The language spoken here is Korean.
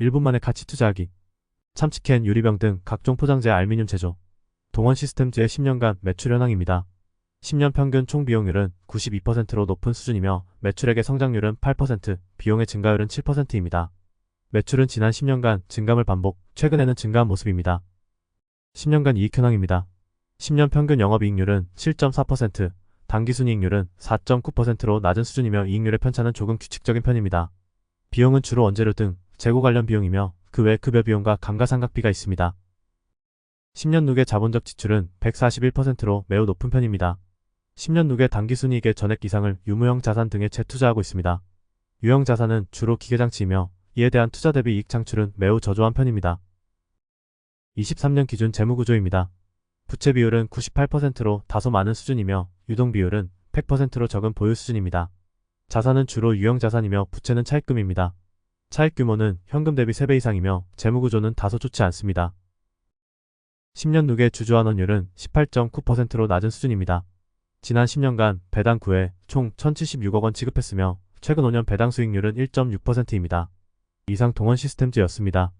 1분 만에 가치 투자하기. 참치캔, 유리병 등 각종 포장재 알미늄 제조. 동원 시스템즈의 10년간 매출 현황입니다. 10년 평균 총 비용률은 92%로 높은 수준이며 매출액의 성장률은 8%, 비용의 증가율은 7%입니다. 매출은 지난 10년간 증감을 반복, 최근에는 증가한 모습입니다. 10년간 이익 현황입니다. 10년 평균 영업이익률은 7.4%, 당기순이익률은 4.9%로 낮은 수준이며 이익률의 편차는 조금 규칙적인 편입니다. 비용은 주로 원재료 등 재고 관련 비용이며 그 외 급여 비용과 감가상각비가 있습니다. 10년 누계 자본적 지출은 141%로 매우 높은 편입니다. 10년 누계 당기순이익의 전액 이상을 유무형 자산 등에 재투자하고 있습니다. 유형 자산은 주로 기계장치이며 이에 대한 투자 대비 이익 창출은 매우 저조한 편입니다. 23년 기준 재무구조입니다. 부채 비율은 98%로 다소 많은 수준이며 유동 비율은 100%로 적은 보유 수준입니다. 자산은 주로 유형 자산이며 부채는 차입금입니다. 차입 규모는 현금 대비 3배 이상이며 재무구조는 다소 좋지 않습니다. 10년 누계 주주환원율은 18.9%로 낮은 수준입니다. 지난 10년간 배당 9회 총 1076억 원 지급했으며 최근 5년 배당 수익률은 1.6%입니다. 이상 동원 시스템즈였습니다.